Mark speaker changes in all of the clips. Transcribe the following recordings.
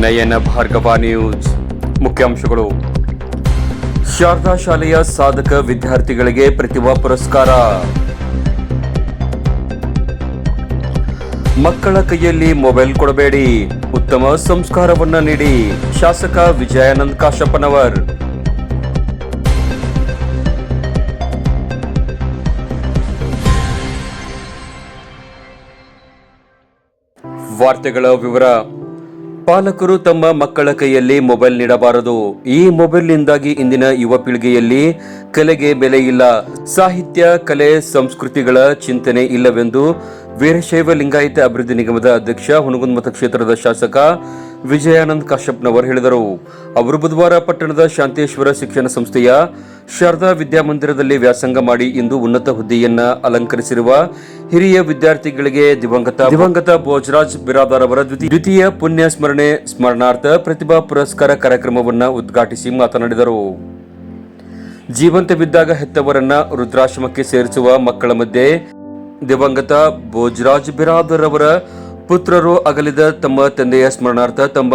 Speaker 1: ನಯನ Bhargava news ಮುಖ್ಯಾಂಶಗಳು ಶಾರದಾ ಶಾಲೆಯ ಸಾಧಕ ವಿದ್ಯಾರ್ಥಿಗಳಿಗೆ ಪ್ರತಿಭಾ ಪುರಸ್ಕಾರ. ಮಕ್ಕಳ ಕೈಯಲ್ಲಿ ಮೊಬೈಲ್ ಕೊಡಬೇಡಿ. ಉತ್ತಮ ಸಂಸ್ಕಾರವನ್ನ ನೀಡಿ. ಶಾಸಕ ವಿಜಯಾನಂದ ಕಾಶಪ್ಪನವರ್. ವಾರ್ತೆಗಳ ವಿವರ. ಪಾಲಕರು ತಮ್ಮ ಮಕ್ಕಳ ಕೈಯಲ್ಲಿ ಮೊಬೈಲ್ ನೀಡಬಾರದು. ಈ ಮೊಬೈಲ್ನಿಂದಾಗಿ ಇಂದಿನ ಯುವ ಪೀಳಿಗೆಯಲ್ಲಿ ಕಲೆಗೆ ಬೆಲೆ ಇಲ್ಲ. ಸಾಹಿತ್ಯ, ಕಲೆ, ಸಂಸ್ಕೃತಿಗಳ ಚಿಂತನೆ ಇಲ್ಲವೆಂದು ವೀರಶೈವ ಲಿಂಗಾಯತ ಅಭಿವೃದ್ಧಿ ನಿಗಮದ ಅಧ್ಯಕ್ಷ ಹುನಗುಂದ ಕ್ಷೇತ್ರದ ಶಾಸಕ ವಿಜಯಾನಂದ್ ಕಾಶ್ಯಪ್ನವರು ಹೇಳಿದರು. ಅವರು ಬುಧವಾರ ಪಟ್ಟಣದ ಶಾಂತೇಶ್ವರ ಶಿಕ್ಷಣ ಸಂಸ್ಥೆಯ ಶಾರದಾ ವಿದ್ಯಾಮಂದಿರದಲ್ಲಿ ವ್ಯಾಸಂಗ ಮಾಡಿ ಇಂದು ಉನ್ನತ ಹುದ್ದೆಯನ್ನ ಅಲಂಕರಿಸಿರುವ ಹಿರಿಯ ವಿದ್ಯಾರ್ಥಿಗಳಿಗೆ ದಿವಂಗತ ದಿವಂಗತ ಭೋಜರಾಜ್ ಬಿರಾದಾರ್ ಅವರ ದ್ವಿತೀಯ- ಪುಣ್ಯ ಸ್ಮರಣೆ ಸ್ಮರಣಾರ್ಥ ಪ್ರತಿಭಾ ಪುರಸ್ಕಾರ ಕಾರ್ಯಕ್ರಮವನ್ನು ಉದ್ಘಾಟಿಸಿ ಮಾತನಾಡಿದರು. ಜೀವಂತವಿದ್ದಾಗ ಹೆತ್ತವರನ್ನ ವೃದ್ಧಾಶ್ರಮಕ್ಕೆ ಸೇರಿಸುವ ಮಕ್ಕಳ ಮಧ್ಯೆ ದಿವಂಗತ ಭೋಜರಾಜ್ ಬಿರಾದರ್ ಅವರ ಪುತ್ರರು ಅಗಲಿದ ತಮ್ಮ ತಂದೆಯ ಸ್ಮರಣಾರ್ಥ ತಮ್ಮ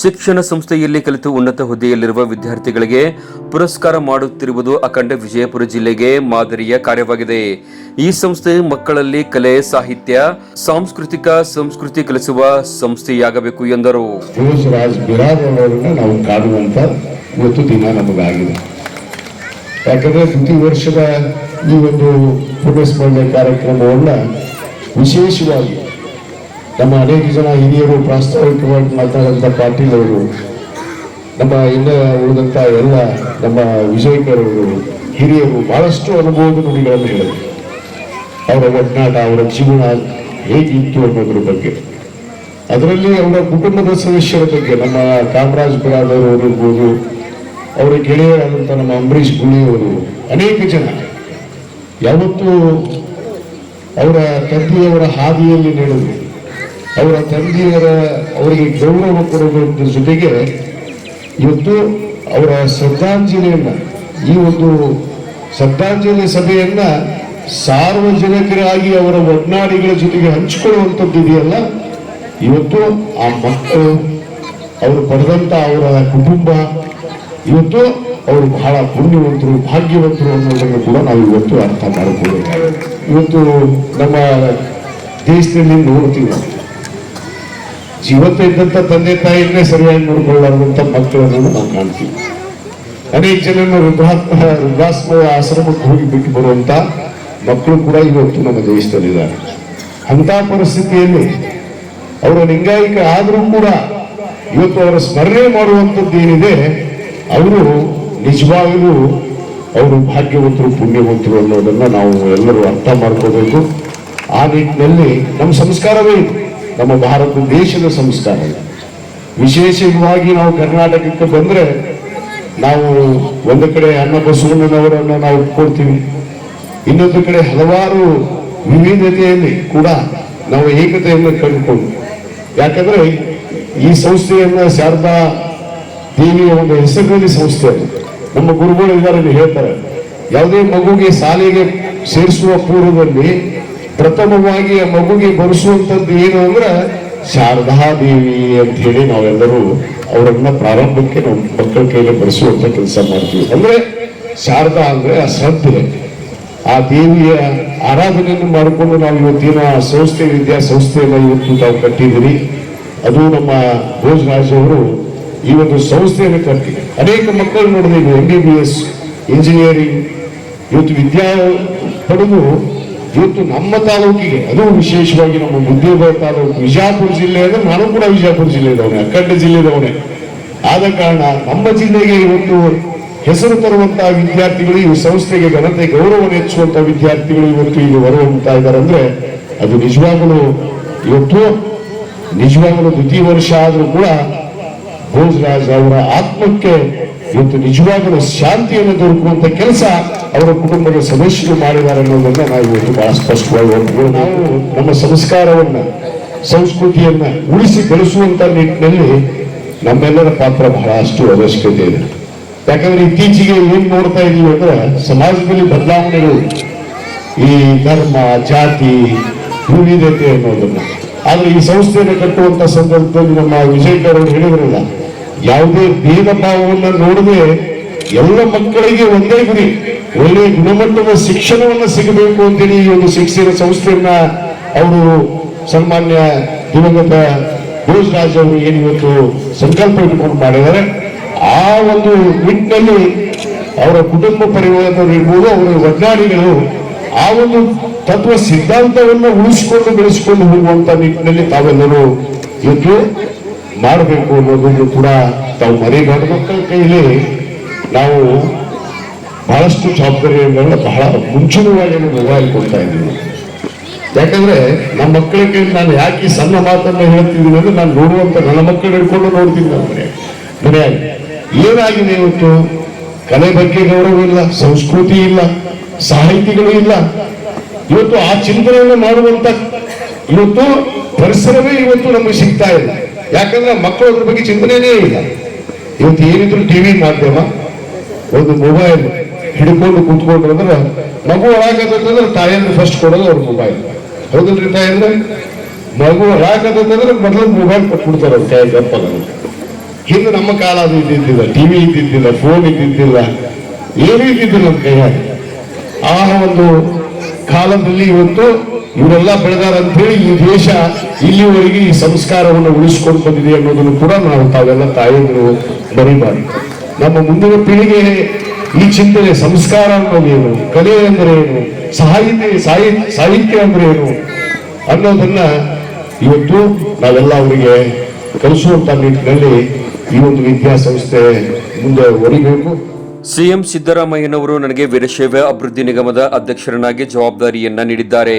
Speaker 1: ಶಿಕ್ಷಣ ಸಂಸ್ಥೆಯಲ್ಲಿ ಕಲಿತು ಉನ್ನತ ಹುದ್ದೆಯಲ್ಲಿರುವ ವಿದ್ಯಾರ್ಥಿಗಳಿಗೆ ಪುರಸ್ಕಾರ ಮಾಡುತ್ತಿರುವುದು ಅಖಂಡ ವಿಜಯಪುರ ಜಿಲ್ಲೆಗೆ ಮಾದರಿಯ ಕಾರ್ಯವಾಗಿದೆ. ಈ ಸಂಸ್ಥೆ ಮಕ್ಕಳಲ್ಲಿ ಕಲೆ, ಸಾಹಿತ್ಯ, ಸಾಂಸ್ಕೃತಿಕ, ಸಂಸ್ಕೃತಿ ಕಲಿಸುವ ಸಂಸ್ಥೆಯಾಗಬೇಕು ಎಂದರು.
Speaker 2: ಯಾಕಂದ್ರೆ ಪ್ರತಿ ವರ್ಷದ ಈ ಒಂದು ಪುಣ್ಯಸ್ಮರಣೆ ಕಾರ್ಯಕ್ರಮವನ್ನು ವಿಶೇಷವಾಗಿ ನಮ್ಮ ಅನೇಕ ಜನ ಹಿರಿಯರು ಪ್ರಾಸ್ತಾವಿಕವಾಗಿ ಮಾತಾಡಂಥ ಪಾಟೀಲ್ ಅವರು ನಮ್ಮ ಇನ್ನ ಉಳಿದಂಥ ಎಲ್ಲ ನಮ್ಮ ವಿಜಯಕರ್ ಅವರು ಹಿರಿಯರು ಬಹಳಷ್ಟು ಅನುಭವದ ನುಡಿಗಳನ್ನು ಹೇಳಿದರು. ಅವರ ಒಡನಾಟ, ಅವರ ಜೀವನ ಹೇಗಿತ್ತು ಅನ್ನೋದ್ರ ಬಗ್ಗೆ. ಅದರಲ್ಲಿ ಅವರ ಕುಟುಂಬದ ಸದಸ್ಯರ ಬಗ್ಗೆ, ನಮ್ಮ ಕಾಮರಾಜ್ ಬಿರಾದರ್ ಅವರಿರ್ಬೋದು ಅವರ ಗೆಳೆಯರಾದಂಥ ನಮ್ಮ ಅಂಬರೀಷ್ ಗುಳಿಯವರು ಅನೇಕ ಜನ ಯಾವತ್ತೂ ಅವರ ತಂದೆಯವರ ಹಾದಿಯಲ್ಲಿ ನಡೆದು ಅವರ ತಂದೆಯವರ ಅವರಿಗೆ ಗೌರವ ಕೊಡುವುದರ ಜೊತೆಗೆ ಇವತ್ತು ಅವರ ಶ್ರದ್ಧಾಂಜಲಿಯನ್ನ, ಈ ಒಂದು ಶ್ರದ್ಧಾಂಜಲಿ ಸಭೆಯನ್ನ ಸಾರ್ವಜನಿಕರಾಗಿ ಅವರ ಒಡನಾಡಿಗಳ ಜೊತೆಗೆ ಹಂಚಿಕೊಳ್ಳುವಂಥದ್ದು ಇದೆಯಲ್ಲ, ಇವತ್ತು ಆ ಮಕ್ಕಳು, ಅವರು ಪಡೆದಂತ ಅವರ ಕುಟುಂಬ, ಇವತ್ತು ಅವರು ಬಹಳ ಪುಣ್ಯವಂತರು, ಭಾಗ್ಯವಂತರು ಅನ್ನೋದನ್ನು ಕೂಡ ನಾವು ಇವತ್ತು ಅರ್ಥ ಮಾಡಬಹುದು ಇವತ್ತು ನಮ್ಮ ದೇಶದಲ್ಲಿ ನೋಡ್ತೀವಿ. ಜೀವಂತ ಇದ್ದಂತ ತಂದೆ ತಾಯಿಯನ್ನೇ ಸರಿಯಾಗಿ ನೋಡಿಕೊಳ್ಳುವಂತ ಮಕ್ಕಳನ್ನು ನಾವು ಕಾಣ್ತೀವಿ. ಅನೇಕ ಜನರನ್ನು ವೃದ್ಧಾತ್ಮ ವೃದ್ಧಾಶ್ರಮ ಆಶ್ರಮಕ್ಕೆ ಹೋಗಿ ಬಿಟ್ಟು ಬರುವಂತ ಮಕ್ಕಳು ಕೂಡ ಇವತ್ತು ನಮ್ಮ ದೇಶದಲ್ಲಿದ್ದಾರೆ. ಅಂತ ಪರಿಸ್ಥಿತಿಯಲ್ಲಿ ಅವರ ಲಿಂಗಾಯಿಕ ಆದರೂ ಕೂಡ ಇವತ್ತು ಅವರ ಸ್ಮರಣೆ ಮಾಡುವಂಥದ್ದು ಏನಿದೆ ಅವರು ನಿಜವಾಗಲೂ ಅವರು ಭಾಗ್ಯವಂತರು, ಪುಣ್ಯವಂತರು ಅನ್ನೋದನ್ನು ನಾವು ಎಲ್ಲರೂ ಅರ್ಥ ಮಾಡ್ಕೋಬೇಕು ಆ ನಿಟ್ಟಿನಲ್ಲಿ ನಮ್ಮ ಸಂಸ್ಕಾರವೇ ಇದು. ನಮ್ಮ ಭಾರತ ದೇಶದ ಸಂಸ್ಕಾರ ಇದು. ವಿಶೇಷವಾಗಿ ನಾವು ಕರ್ನಾಟಕಕ್ಕೆ ಬಂದರೆ ನಾವು ಒಂದು ಕಡೆ ಅನ್ನ ಬಸವಣ್ಣನವರನ್ನು ನಾವು ಒಪ್ಕೊಳ್ತೀವಿ ಇನ್ನೊಂದು ಕಡೆ ಹಲವಾರು ವಿವಿಧತೆಯಲ್ಲಿ ಕೂಡ ನಾವು ಏಕತೆಯನ್ನು ಕಂಡುಕೊಂಡು ಯಾಕಂದ್ರೆ ಈ ಸಂಸ್ಥೆಯನ್ನು ಶಾರದಾ ದೇವಿಯ ಒಂದು ಹೆಸರಿನಲ್ಲಿ ಸಂಸ್ಥೆ ಅದು. ನಮ್ಮ ಗುರುಗಳು ಇದರಲ್ಲಿ ಹೇಳ್ತಾರೆ. ಯಾವುದೇ ಮಗುಗೆ ಶಾಲೆಗೆ ಸೇರಿಸುವ ಪೂರ್ವದಲ್ಲಿ ಪ್ರಥಮವಾಗಿ ಆ ಮಗುಗೆ ಬರೆಸುವಂಥದ್ದು ಏನು ಅಂದ್ರೆ ಶಾರದಾ ದೇವಿ ಅಂತ ಹೇಳಿ ನಾವೆಲ್ಲರೂ ಅವರನ್ನ ಪ್ರಾರಂಭಕ್ಕೆ ನಾವು ಮಕ್ಕಳ ಕೈಯಲ್ಲಿ ಬರೆಸುವಂತ ಕೆಲಸ ಮಾಡ್ತೀವಿ. ಅಂದ್ರೆ ಶಾರದಾ ಅಂದ್ರೆ ಆ ಶ್ರದ್ಧೆ. ಆ ದೇವಿಯ ಆರಾಧನೆಯನ್ನು ಮಾಡಿಕೊಂಡು ನಾವು ಇವತ್ತಿನ ಸಂಸ್ಥೆ ವಿದ್ಯಾಸಂಸ್ಥೆಯನ್ನ ಇವತ್ತು ನಾವು ಕಟ್ಟಿದಿರಿ ಅದು ನಮ್ಮ ಭೋಜರಾಜ್ ಅವರು ಈ ಒಂದು ಸಂಸ್ಥೆಯನ್ನು ಕಟ್ಟಿ. ಅನೇಕ ಮಕ್ಕಳು ನೋಡಿದೀವಿ M B B S engineering ಇವತ್ತು ವಿದ್ಯಾ ಪಡೆದು ಇವತ್ತು ನಮ್ಮ ತಾಲೂಕಿಗೆ ಅದು ವಿಶೇಷವಾಗಿ ನಮ್ಮ ಮುದ್ದೇಬಾಯಿ ತಾಲೂಕು ವಿಜಯಪುರ ಜಿಲ್ಲೆ ಅಂದ್ರೆ ನಾನು ಕೂಡ ವಿಜಯಪುರ ಜಿಲ್ಲೆದವನೇ, ಅಖಂಡ ಜಿಲ್ಲೆದವನೇ. ಆದ ಕಾರಣ ನಮ್ಮ ಜಿಲ್ಲೆಗೆ ಇವತ್ತು ಹೆಸರು ತರುವಂತಹ ವಿದ್ಯಾರ್ಥಿಗಳು ಈ ಸಂಸ್ಥೆಗೆ ಘನತೆ ಗೌರವ ಹೆಚ್ಚುವಂತಹ ವಿದ್ಯಾರ್ಥಿಗಳು ಇವತ್ತು ಇಲ್ಲಿ ಹೊರಹೊಮ್ಮುತ್ತಾ ಇದ್ದಾರೆ ಅಂದ್ರೆ ಅದು ನಿಜವಾಗಲೂ ಇವತ್ತು ನಿಜವಾಗಲೂ ದ್ವಿತೀಯ ವರ್ಷ ಆದರೂ ಕೂಡ ಭೋಜರಾಜ್ ಅವರ ಆತ್ಮಕ್ಕೆ ಇವತ್ತು ನಿಜವಾಗಲೂ ಶಾಂತಿಯನ್ನು ದೊರಕುವಂತ ಕೆಲಸ ಅವರ ಕುಟುಂಬದ ಸದಸ್ಯರು ಮಾಡಿದ್ದಾರೆ ಅನ್ನೋದನ್ನ ನಾವು ಇವತ್ತು ಬಹಳ ಸ್ಪಷ್ಟವಾಗಿ. ನಾವು ನಮ್ಮ ಸಂಸ್ಕಾರವನ್ನ, ಸಂಸ್ಕೃತಿಯನ್ನ ಉಳಿಸಿ ಬೆಳೆಸುವಂತ ನಿಟ್ಟಿನಲ್ಲಿ ನಮ್ಮೆಲ್ಲರ ಪಾತ್ರ ಬಹಳಷ್ಟು ಅವಶ್ಯಕತೆ ಇದೆ ಯಾಕಂದ್ರೆ ಇತ್ತೀಚೆಗೆ ಏನ್ ನೋಡ್ತಾ ಇದೀವಿ ಅಂದ್ರೆ ಸಮಾಜದಲ್ಲಿ ಬದಲಾವಣೆಗಳು, ಈ ಧರ್ಮ, ಜಾತಿ, ವಿವಿಧತೆ ಅನ್ನೋದನ್ನ ಆದ್ರೆ ಈ ಸಂಸ್ಥೆಯನ್ನು ಕಟ್ಟುವಂತ ಸಂದರ್ಭದಲ್ಲಿ ನಮ್ಮ ವಿಜಯ್ ಅವರು ಹೇಳಿದ್ರಲ್ಲ ಯಾವುದೇ ಭೇದ ಭಾವವನ್ನು ನೋಡದೆ ಎಲ್ಲ ಮಕ್ಕಳಿಗೆ ಒಂದೇ ಗುರಿ ಒಳ್ಳೆ ಗುಣಮಟ್ಟದ ಶಿಕ್ಷಣವನ್ನು ಸಿಗಬೇಕು ಅಂತೇಳಿ ಈ ಒಂದು ಶಿಕ್ಷಣ ಸಂಸ್ಥೆಯನ್ನ ಅವರು ಸನ್ಮಾನ್ಯ ದಿವಂಗತ ಭೋಜರಾಜ್ ಅವರು ಏನು ಇವತ್ತು ಸಂಕಲ್ಪ ಇಟ್ಕೊಂಡು ಮಾಡಿದ್ದಾರೆ. ಆ ಒಂದು ನಿಟ್ಟಿನಲ್ಲಿ ಅವರ ಕುಟುಂಬ ಪರಿವಾರದವರು ಇರ್ಬೋದು, ಅವರ ವಜ್ಞಾನಿಗಳು ಆ ಒಂದು ತತ್ವ ಸಿದ್ಧಾಂತವನ್ನು ಉಳಿಸಿಕೊಂಡು ಬೆಳೆಸಿಕೊಂಡು ಹೋಗುವಂತ ನಿಟ್ಟಿನಲ್ಲಿ ತಾವೆಲ್ಲರೂ ಇವತ್ತು ಮಾಡಬೇಕು ಅನ್ನೋದನ್ನು ಕೂಡ ತಾವು ಮನೆ ಮಕ್ಕಳ ಕೈಯಲ್ಲಿ ನಾವು ಬಹಳಷ್ಟು ಜವಾಬ್ದಾರಿಗಳನ್ನ ಬಹಳ ಮುಂಚೂಣವಾಗಿ ಮೊಬೈಲ್ ಕೊಡ್ತಾ ಇದ್ದೀವಿ. ಯಾಕಂದ್ರೆ ನಮ್ಮ ಮಕ್ಕಳ ಕೈಲಿ ನಾನು ಯಾಕೆ ಸಣ್ಣ ಮಾತನ್ನ ಹೇಳ್ತಿದ್ದೀನಿ ಅಂದ್ರೆ ನಾನು ನೋಡುವಂತ ನನ್ನ ಮಕ್ಕಳು ಹಿಡ್ಕೊಂಡು ನೋಡ್ತೀನಿ ಅಂದ್ರೆ ಮನೆಯಾಗಿ ಏನಾಗಿದೆ ಇವತ್ತು? ಕಲೆ ಬಗ್ಗೆ ಗೌರವ ಇಲ್ಲ, ಸಂಸ್ಕೃತಿ ಇಲ್ಲ, ಸಾಹಿತಿಗಳು ಇಲ್ಲ. ಇವತ್ತು ಆ ಚಿಂತನೆಯನ್ನು ಮಾಡುವಂತ ಇವತ್ತು ಪರಿಸರವೇ ಇವತ್ತು ನಮಗೆ ಸಿಗ್ತಾ ಇಲ್ಲ. ಯಾಕಂದ್ರೆ ಮಕ್ಕಳು ಅದ್ರ ಬಗ್ಗೆ ಚಿಂತನೆನೇ ಇಲ್ಲ. ಇವತ್ತು ಏನಿದ್ರು ಟಿವಿ ಮಾಧ್ಯಮ, ಒಂದು ಮೊಬೈಲ್ ಹಿಡ್ಕೊಂಡು ಕೂತ್ಕೊಂಡ್ರು ಅಂದ್ರೆ ಮಗು ಒಳಗಾಗತ್ತಂದ್ರೆ ತಾಯಿಯನ್ನು ಫಸ್ಟ್ ಕೊಡೋದು ಅವ್ರ ಮೊಬೈಲ್ ಹೌದಲ್ರಿ ತಾಯಂದ್ರೆ? ಮಗು ಒಳಗಾಗತ್ತಂದ್ರೆ ಮೊದಲು ಮೊಬೈಲ್ ಕೊಟ್ಬಿಡ್ತಾರೆ ಅವ್ರ ಕೈ ಗಪ್ಪಲ್ಲ ಹಿಂದೆ ನಮ್ಮ ಕಾಲ ಅದು ಇದ್ದಿದ್ದಿಲ್ಲ. ಟಿವಿ ಇದ್ದಿದ್ದಿಲ್ಲ ಫೋನ್ ಇದ್ದಿದ್ದಿಲ್ಲ, ಏನೂ ಇದ್ದಿದ್ದಿಲ್ಲ ನಮ್ಮ ಕೈಯಾಗ. ಆ ಒಂದು ಕಾಲದಲ್ಲಿ ಇವತ್ತು ಇವರೆಲ್ಲ ಬೆಳೆದಾರ ಅಂತ ಹೇಳಿ ಈ ದೇಶ ಇಲ್ಲಿವರೆಗೆ ಈ ಸಂಸ್ಕಾರವನ್ನು ಉಳಿಸ್ಕೊಂಡು ಬಂದಿದೆ ಅನ್ನೋದನ್ನು ಕೂಡ ನಾವು ತಾವೆಲ್ಲ ತಾಯಂದಿರು ಬರೀಬಾರದು ನಮ್ಮ ಮುಂದಿನ ಪೀಳಿಗೆ ಈ ಚಿಂತನೆ ಸಂಸ್ಕಾರ ಅನ್ನೋದೇನು ಕಲೆ ಅಂದ್ರೆ ಏನು? ಸಾಹಿತ್ಯ ಸಾಹಿತ್ಯ ಅಂದ್ರೆ ಏನು? ಅನ್ನೋದನ್ನ ಇವತ್ತು ನಾವೆಲ್ಲ ಅವರಿಗೆ ಕಲಿಸುವಂತ ನಿಟ್ಟಿನಲ್ಲಿ ಈ ಒಂದು ವಿದ್ಯಾಸಂಸ್ಥೆ ಮುಂದೆ ಒರಿಬೇಕು
Speaker 1: ಸಿಎಂ ಸಿದ್ದರಾಮಯ್ಯನವರು ನನಗೆ ವೀರಶೈವ ಅಭಿವೃದ್ಧಿ ನಿಗಮದ ಅಧ್ಯಕ್ಷರನ್ನಾಗಿ ಜವಾಬ್ದಾರಿಯನ್ನ ನೀಡಿದ್ದಾರೆ.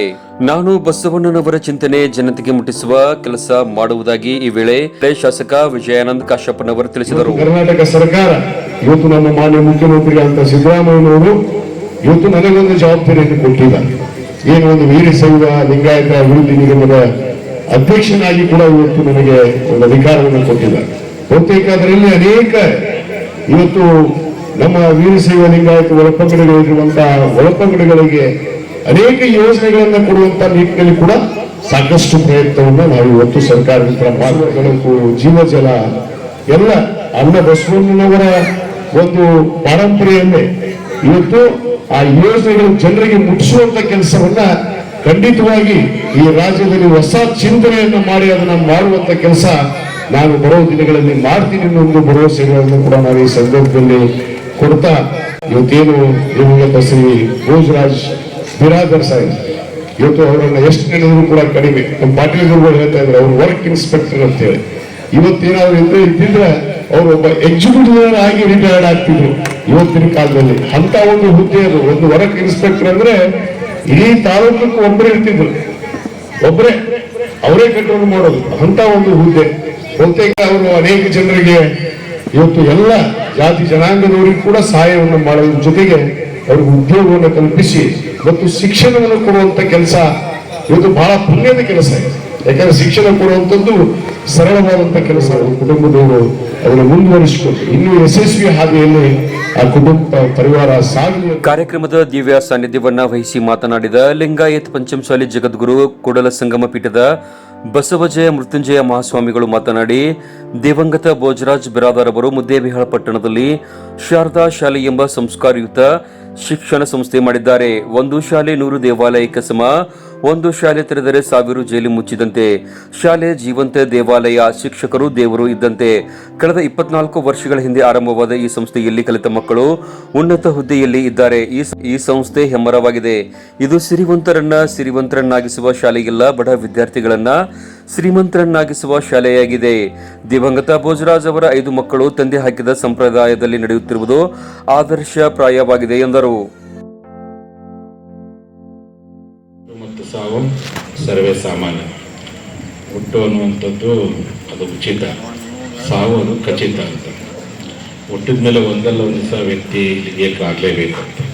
Speaker 1: ನಾನು ಬಸವಣ್ಣನವರ ಚಿಂತನೆ ಜನತೆಗೆ ಮುಟ್ಟಿಸುವ ಕೆಲಸ ಮಾಡುವುದಾಗಿ ಈ ವೇಳೆ ಶಾಸಕ ವಿಜಯಾನಂದ ಕಾಶಪ್ಪನವರು ತಿಳಿಸಿದರು.
Speaker 2: ಕರ್ನಾಟಕ ಸರ್ಕಾರ, ಇವತ್ತು ನಮ್ಮ ಮಾನ್ಯ ಮುಖ್ಯಮಂತ್ರಿಗಳಂತ ಸಿದ್ದರಾಮಯ್ಯನವರು ಇವತ್ತು ನನಗೊಂದು ಜವಾಬ್ದಾರಿಯನ್ನು ಕೊಟ್ಟಿದ್ದಾರೆ. ಏನು ಒಂದು ವೀರಶೈವ ಲಿಂಗಾಯತ ಅಭಿವೃದ್ಧಿ ನಿಗಮದ ಅಧ್ಯಕ್ಷನಾಗಿ ಕೂಡ ಇವತ್ತು ನನಗೆ ಒಂದು ಅಧಿಕಾರವನ್ನು ಕೊಟ್ಟಿದ್ದಾರೆ. ಬಹುತೇಕ ಅದರಲ್ಲಿ ಅನೇಕ ಇವತ್ತು ನಮ್ಮ ವೀರಶೈವ ಲಿಂಗಾಯತ ಒಳಪಂಗಡಗಳಿರುವಂತಹ ಒಳಪಂಗಡಗಳಿಗೆ ಅನೇಕ ಯೋಜನೆಗಳನ್ನು ಕೊಡುವಂತಹ ನಿಟ್ಟಿನಲ್ಲಿ ಕೂಡ ಸಾಕಷ್ಟು ಪ್ರಯತ್ನವನ್ನು ನಾವು ಇವತ್ತು ಸರ್ಕಾರದಿಂದ ಮಾರ್ಗಗಳು ಜೀವಜಲ ಎಲ್ಲ ಅನ್ನ ಬಸವಣ್ಣನವರ ಒಂದು ಪಾರಂಪರೆಯನ್ನೇ ಇವತ್ತು ಆ ಯೋಜನೆಗಳು ಜನರಿಗೆ ಮುಟ್ಟಿಸುವಂತ ಕೆಲಸವನ್ನ ಖಂಡಿತವಾಗಿ ಈ ರಾಜ್ಯದಲ್ಲಿ ಹೊಸ ಚಿಂತನೆಯನ್ನು ಮಾಡಿ ಅದನ್ನ ಮಾಡುವಂತ ಕೆಲಸ ನಾನು ಬರೋ ದಿನಗಳಲ್ಲಿ ಮಾಡ್ತೀನಿ ಅನ್ನೋ ಒಂದು ಭರವಸೆಗಳನ್ನು ಕೂಡ ನಾವು ಈ ಸಂದರ್ಭದಲ್ಲಿ ಕೊಡ್ತಾ ಇವತ್ತೇನು ದಿವಂಗತ ಶ್ರೀ ಭೋಜರಾಜ್ ಬಿರಾದರ್ ಸಾಹೇಬ್. ಇವತ್ತು ಅವರನ್ನು ಎಷ್ಟು ನೆನೆದ್ರು ಕೂಡ ಕಡಿಮೆ. ನಮ್ಮ ಪಾಟೀಲ್ ಗುರುಗಳು ಹೇಳ್ತಾ ಇದ್ರು ಅವ್ರು ವರ್ಕ್ ಇನ್ಸ್ಪೆಕ್ಟರ್ ಅಂತ ಹೇಳಿ ಇವತ್ತೇನಾದ್ರು ಇದ್ರೆ ಇದ್ದಿದ್ರೆ ಅವರು ಒಬ್ಬ ಎಕ್ಸಿಕ್ಯೂಟಿವ್ ಆಗಿ ರಿಟೈರ್ಡ್ ಆಗ್ತಿದ್ರು. ಇವತ್ತಿನ ಕಾಲದಲ್ಲಿ ಅಂತ ಒಂದು ಹುದ್ದೆ ಅದು. ಒಂದು ವರ್ಕ್ ಇನ್ಸ್ಪೆಕ್ಟರ್ ಅಂದ್ರೆ ಇಡೀ ತಾಲೂಕಕ್ಕೆ ಒಬ್ಬರೇ ಇರ್ತಿದ್ರು. ಒಬ್ಬರೇ ಅವರೇ ಕಂಟ್ರೋಲ್ ಮಾಡೋದು. ಅಂತ ಒಂದು ಹುದ್ದೆ. ಬಹುತೇಕ ಅವರು ಅನೇಕ ಜನರಿಗೆ ಇವತ್ತು ಎಲ್ಲ ಜಾತಿ ಜನಾಂಗದವರಿಗೂ ಕೂಡ ಸಹಾಯವನ್ನು ಮಾಡೋದ್ರ ಜೊತೆಗೆ ಅವ್ರಿಗೆ ಉದ್ಯೋಗವನ್ನು ಕಲ್ಪಿಸಿ ಮತ್ತು ಶಿಕ್ಷಣವನ್ನು ಕೊಡುವಂತ ಕೆಲಸ ಇವತ್ತು ಬಹಳ ಪುಣ್ಯದ ಕೆಲಸ ಇದೆ. ಯಾಕಂದ್ರೆ ಶಿಕ್ಷಣ ಕೊಡುವಂಥದ್ದು ಸರಳವಾದಂತ ಕೆಲಸ. ಕುಟುಂಬದವರು ಅದನ್ನು ಮುಂದುವರಿಸಿಕೊಂಡು ಇನ್ನೂ ಯಶಸ್ವಿ ಹಾದಿಯಲ್ಲಿ ಆ ಕುಟುಂಬ ಪರಿವಾರ ಸಾಗಲಿ.
Speaker 1: ಕಾರ್ಯಕ್ರಮದ ದಿವ್ಯ ಸಾನ್ನಿಧ್ಯವನ್ನ ವಹಿಸಿ ಮಾತನಾಡಿದ ಲಿಂಗಾಯತ್ ಪಂಚಮಸಾಲಿ ಜಗದ್ಗುರು ಕೂಡಲ ಸಂಗಮ ಪೀಠದ ಬಸವಜಯ ಮೃತ್ಯುಂಜಯ ಮಹಾಸ್ವಾಮಿಗಳು ಮಾತನಾಡಿ, ದಿವಂಗತ ಭೋಜರಾಜ್ ಬಿರಾದಾರ್ ಅವರು ಮುದ್ದೇಬಿಹಾಳ ಪಟ್ಟಣದಲ್ಲಿ ಶಾರದಾ ಶಾಲೆ ಎಂಬ ಸಂಸ್ಕಾರಯುತ ಶಿಕ್ಷಣ ಸಂಸ್ಥೆ ಮಾಡಿದ್ದಾರೆ. ಒಂದು ಶಾಲೆ, ನೂರು ದೇವಾಲಯಕ್ಕೆ ಸಮ ಒಂದು ಶಾಲೆ ತೆರೆದರೆ ಸಾವಿರ ಜೈಲು ಮುಚ್ಚಿದಂತೆ, ಶಾಲೆ ಜೀವಂತ ದೇವಾಲಯ, ಶಿಕ್ಷಕರು ದೇವರು ಇದ್ದಂತೆ. ಕಳೆದ ಇಪ್ಪತ್ನಾಲ್ಕು ವರ್ಷಗಳ ಹಿಂದೆ ಆರಂಭವಾದ ಈ ಸಂಸ್ಥೆಯಲ್ಲಿ ಕಲಿತ ಮಕ್ಕಳು ಉನ್ನತ ಹುದ್ದೆಯಲ್ಲಿ ಇದ್ದಾರೆ. ಈ ಸಂಸ್ಥೆ ಹೆಮ್ಮರವಾಗಿದೆ. ಇದು ಸಿರಿವಂತರನ್ನ ಸಿರಿವಂತರನ್ನಾಗಿಸುವ ಶಾಲೆಯಲ್ಲ, ಬಡ ವಿದ್ಯಾರ್ಥಿಗಳನ್ನ ಶ್ರೀಮಂತರನ್ನಾಗಿಸುವ ಶಾಲೆಯಾಗಿದೆ. ದಿವಂಗತ ಭೋಜರಾಜ್ ಅವರ ಐದು ಮಕ್ಕಳು ತಂದೆ ಹಾಕಿದ ಸಂಪ್ರದಾಯದಲ್ಲಿ ನಡೆಯುತ್ತಿರುವುದು ಆದರ್ಶಪ್ರಾಯವಾಗಿದೆ ಎಂದರು.
Speaker 3: ಸಾವು ಸರ್ವೇ ಸಾಮಾನ್ಯ. ಹುಟ್ಟು ಅನ್ನುವಂಥದ್ದು ಅದು ಉಚಿತ. ಸಾವು ಅದು ಖಚಿತ ಅಂತ. ಹುಟ್ಟಿದ ಮೇಲೆ ಒಂದಲ್ಲ ಒಂದು ದಿವಸ ವ್ಯಕ್ತಿ ಇಲ್ಲಿಗೆ ಅಂತ.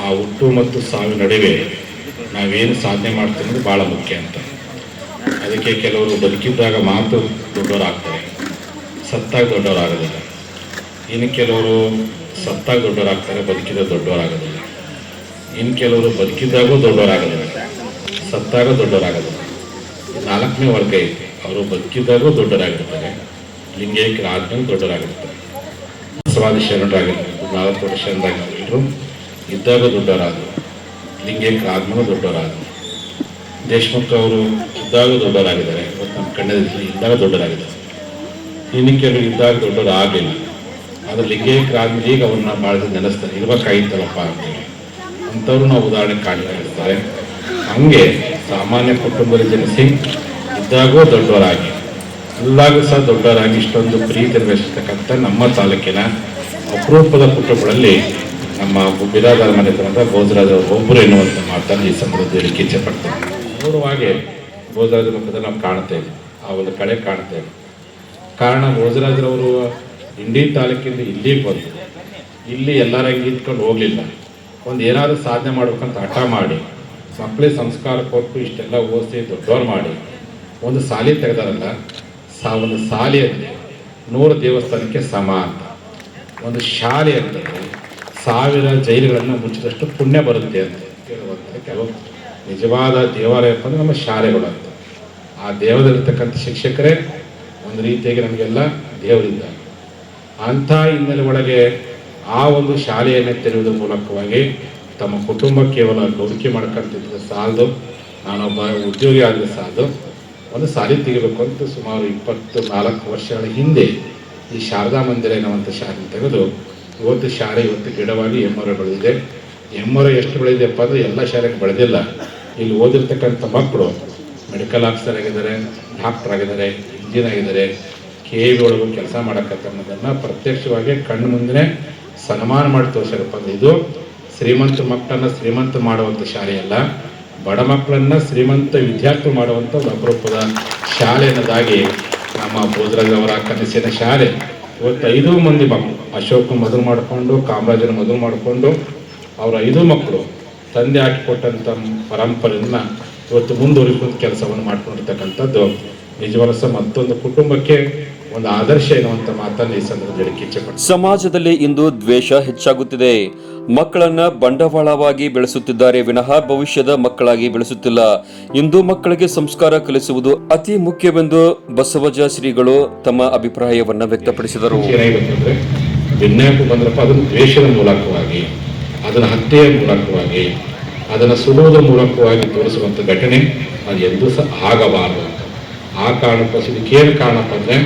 Speaker 3: ಆ ಹುಟ್ಟು ಮತ್ತು ಸಾವಿನ ನಡುವೆ ನಾವೇನು ಸಾಧನೆ ಮಾಡ್ತೀವಿ ಅನ್ನೋದು ಭಾಳ ಮುಖ್ಯ ಅಂತ. ಅದಕ್ಕೆ ಕೆಲವರು ಬದುಕಿದ್ದಾಗ ಮಾತು ದೊಡ್ಡವರಾಗ್ತಾರೆ. ಸತ್ತಾಗ ದೊಡ್ಡವರಾಗೋದಿಲ್ಲ. ಇನ್ನು ಕೆಲವರು ಸತ್ತಾಗ ದೊಡ್ಡವರಾಗ್ತಾರೆ ಬದುಕಿದ ದೊಡ್ಡವರಾಗೋದಿಲ್ಲ. ಇನ್ನು ಕೆಲವರು ಬದುಕಿದ್ದಾಗೂ ದೊಡ್ಡವರಾಗೋದಿಲ್ಲ. ಸತ್ತಾಗ ದೊಡ್ಡವರಾಗೋದಿಲ್ಲ ನಾಲ್ಕನೇ ವರ್ಗ ಐತೆ. ಅವರು ಬದುಕಿದಾಗೂ ದೊಡ್ಡರಾಗಿರ್ತಾರೆ. ಲಿಂಗೈಕ್ಯರು ಆದ್ಮೇಲೆ ದೊಡ್ಡರಾಗಿರ್ತಾರೆ. ಬಸವಾದಿ ಶರಣರಾಗಿರ್ತಾರೆ ನಾಲ್ಕು ವರ್ಷ ಶರಣರಾಗಿರ್ತಾರೆ ಎಲ್ಲರೂ ಇದ್ದಾಗ ದೊಡ್ಡವರಾದರು ಲಿಂಗೈಕ್ಯರು ಆದ್ಮೇಲೆ ದೊಡ್ಡವರಾದರು ದೇಶಮುಖ್ ಅವರು ಇದ್ದಾಗ ದೊಡ್ಡವರಾಗಿದ್ದಾರೆ ಇವತ್ತು ನಮ್ಮ ಕಣ್ಣದಲ್ಲಿ ಇದ್ದಾಗ ದೊಡ್ಡವರಾಗಿದ್ದಾರೆ ಇನ್ನು ಕೆಲವರು ಇದ್ದಾಗ ದೊಡ್ಡವರು ಆಗಲಿಲ್ಲ ಆದರೆ ಲಿಂಗೈಕ್ಯರು ಆದ್ಮೇಲೆ ಈಗ ಅವ್ರನ್ನ ಭಾಳ ನೆನೆಸ್ತಾರೆ. ಇರ್ಬೇಕಾಗಿತ್ತಲ್ಲಪ್ಪ ಅಂತೇಳಿ. ಅಂಥವ್ರು ನಾವು ಉದಾಹರಣೆ ಕಾಣ್ತಾ ಇರ್ತಾರೆ. ಹಂಗೆ ಸಾಮಾನ್ಯ ಕುಟುಂಬದ ಜನಿಸಿ ಇದ್ದಾಗೂ ದೊಡ್ಡವರಾಗಿ, ಎಲ್ಲಾಗೂ ಸಹ ದೊಡ್ಡವರಾಗಿ ಇಷ್ಟೊಂದು ಪ್ರೀತಿ ನಿರ್ವಹಿಸತಕ್ಕಂಥ ನಮ್ಮ ತಾಲೂಕಿನ ಅಪರೂಪದ ಕುಟುಂಬಗಳಲ್ಲಿ ನಮ್ಮ ಬಿರಾದಾರ ಮನೆತನದ ಅವರು ಒಬ್ಬರು ಎನ್ನುವಂಥ ಮಾತನ್ನು ಈ ಸಂದರ್ಭದಲ್ಲಿ ಕೀಚೆ ಪಡ್ತಾರೆ ನೋಡುವಾಗೆ ಭೋಜರಾಜ ಮುಖದಲ್ಲಿ ನಾವು ಕಾಣ್ತೇವೆ ಆ ಒಂದು ಕಳೆ ಕಾಣ್ತೇವೆ ಕಾರಣ ಭೋಜರಾಜರವರು ಇಂಡಿ ತಾಲೂಕಿಂದ ಇಲ್ಲಿಗೆ ಬಂದು, ಇಲ್ಲಿ ಎಲ್ಲರಂಗೆ ಇದ್ಕೊಂಡು ಹೋಗಲಿಲ್ಲ. ಒಂದು ಏನಾದರೂ ಸಾಧನೆ ಮಾಡ್ಬೇಕಂತ ಹಠ ಮಾಡಿ ಮಕ್ಕಳಿಗೆ ಸಂಸ್ಕಾರ ಕೊಟ್ಟು ಇಷ್ಟೆಲ್ಲ ಓದಿಸಿ ದೊಡ್ಡವ್ರು ಮಾಡಿ, ಒಂದು ಸಾಲಿ ತೆಗೆದಾರಲ್ಲ, ಸಾ, ಒಂದು ಅಂದರೆ ನೂರು ದೇವಸ್ಥಾನಕ್ಕೆ ಸಮ ಅಂತ. ಒಂದು ಶಾಲೆ ಅಂತಂದರೆ ಸಾವಿರ ಜೈಲುಗಳನ್ನು ಮುಚ್ಚಿದಷ್ಟು ಪುಣ್ಯ ಬರುತ್ತೆ ಅಂತ ಹೇಳುವಂಥ ಕೆಲವು ನಿಜವಾದ ದೇವಾಲಯ ಅಂತಂದರೆ ನಮ್ಮ ಶಾಲೆಗಳು ಅಂತ. ಆ ದೇವದಲ್ಲಿರ್ತಕ್ಕಂಥ ಶಿಕ್ಷಕರೇ, ಒಂದು ರೀತಿಯಾಗಿ ನಮಗೆಲ್ಲ ದೇವರಿಂದ ಅಂಥ ಹಿನ್ನೆಲೆ ಒಳಗೆ ಆ ಒಂದು ಶಾಲೆಯನ್ನು ತೆರೆಯುವುದರ ಮೂಲಕವಾಗಿ ತಮ್ಮ ಕುಟುಂಬ ಕೇವಲ ಗೌರಿಕೆ ಮಾಡ್ಕೊಂತಿದ್ರೆ ಸಾಲದು, ನಾನೊಬ್ಬ ಉದ್ಯೋಗಿ ಆದರೆ ಸಾಲದು. ಒಂದು ಸಾಲಿ ತೆಗಿಬೇಕು ಅಂತ ಸುಮಾರು ಇಪ್ಪತ್ತು ನಾಲ್ಕು ವರ್ಷಗಳ ಹಿಂದೆ ಈ ಶಾರದಾ ಮಂದಿರ ಎನ್ನುವಂಥ ಶಾಲೆ ತೆಗೆದು ಇವತ್ತು ಶಾಲೆ ಇವತ್ತು ಗಿಡವಾಗಿ ಎಮ್ಮರ ಬೆಳೆದಿದೆ. ಎಮ್ಮರ ಎಷ್ಟು ಬೆಳೆದಿದೆಯಪ್ಪ ಅಂದರೆ ಎಲ್ಲ ಶಾಲೆಗೆ ಬೆಳೆದಿಲ್ಲ. ಇಲ್ಲಿ ಓದಿರ್ತಕ್ಕಂಥ ಮಕ್ಕಳು ಮೆಡಿಕಲ್ ಆಫೀಸರ್ ಆಗಿದ್ದಾರೆ, ಡಾಕ್ಟರ್ ಆಗಿದ್ದಾರೆ, ಇಂಜಿನಿಯರ್ ಆಗಿದ್ದಾರೆ. ಕೆ ಒಳಗೂ ಕೆಲಸ ಮಾಡಕತ್ತ ಅನ್ನೋದನ್ನು ಪ್ರತ್ಯಕ್ಷವಾಗಿ ಕಣ್ಣು ಮುಂದೆ ಸನ್ಮಾನ ಮಾಡಿ ತೋರಿಸ್ಯಾರಪ್ಪ ಅಂದ್ರೆ ಇದು ಶ್ರೀಮಂತ ಮಕ್ಕಳನ್ನ ಶ್ರೀಮಂತ ಮಾಡುವಂಥ ಶಾಲೆಯಲ್ಲ ಬಡ ಮಕ್ಕಳನ್ನ ಶ್ರೀಮಂತ ವಿದ್ಯಾರ್ಥಿ ಮಾಡುವಂಥ ಒಂದು ಅಪರೂಪದ ಶಾಲೆ ಅನ್ನೋದಾಗಿ ನಮ್ಮ ಬೋಧರಾಜ್ ಅವರ ಕನಸಿನ ಶಾಲೆ. ಇವತ್ತು ಐದು ಮಂದಿ ಮಕ್ಕಳು, ಅಶೋಕ್ ಮದುವೆ ಮಾಡಿಕೊಂಡು, ಕಾಮರಾಜನ ಮದುವೆ ಮಾಡಿಕೊಂಡು, ಅವರ ಐದು ಮಕ್ಕಳು ತಂದೆ ಹಾಕಿಕೊಟ್ಟಂಥ ಪರಂಪರೆಯನ್ನ ಇವತ್ತು ಮುಂದುವರಿಸುವಂಥ ಕೆಲಸವನ್ನು ಮಾಡ್ಕೊಂಡಿರ್ತಕ್ಕಂಥದ್ದು. ನಿಜವಲಸ ಮತ್ತೊಂದು ಕುಟುಂಬಕ್ಕೆ ಒಂದು ಆದರ್ಶ ಎನ್ನುವಂಥ ಮಾತನ್ನು ಈ ಸಂದರ್ಭದಲ್ಲಿ
Speaker 1: ಸಮಾಜದಲ್ಲಿ ಇಂದು ದ್ವೇಷ ಹೆಚ್ಚಾಗುತ್ತಿದೆ. ಮಕ್ಕಳನ್ನ ಬಂಡವಾಳವಾಗಿ ಬೆಳೆಸುತ್ತಿದ್ದಾರೆ ವಿನಃ ಭವಿಷ್ಯದ ಮಕ್ಕಳಾಗಿ ಬೆಳೆಸುತ್ತಿಲ್ಲ. ಇಂದು ಮಕ್ಕಳಿಗೆ ಸಂಸ್ಕಾರ ಕಲಿಸುವುದು ಅತಿ ಮುಖ್ಯವೆಂದು ಬಸವಜ ಶ್ರೀಗಳು ತಮ್ಮ ಅಭಿಪ್ರಾಯವನ್ನ ವ್ಯಕ್ತಪಡಿಸಿದರು.
Speaker 3: ದ್ವೇಷದ ಮೂಲಕವಾಗಿ, ಅದನ್ನು ಹತ್ಯೆಯ ಮೂಲಕವಾಗಿ, ಅದನ್ನು ಸುಡುವುದರ ಮೂಲಕವಾಗಿ ತೋರಿಸುವಂಥ ಘಟನೆ ಅದು ಎಂದೂ ಸಹ ಆಗಬಾರದು ಆ ಕಾರಣಕ್ಕೋಸ್ಕರ ಇದಕ್ಕೇನು ಕಾರಣಪ್ಪ ಅಂದರೆ,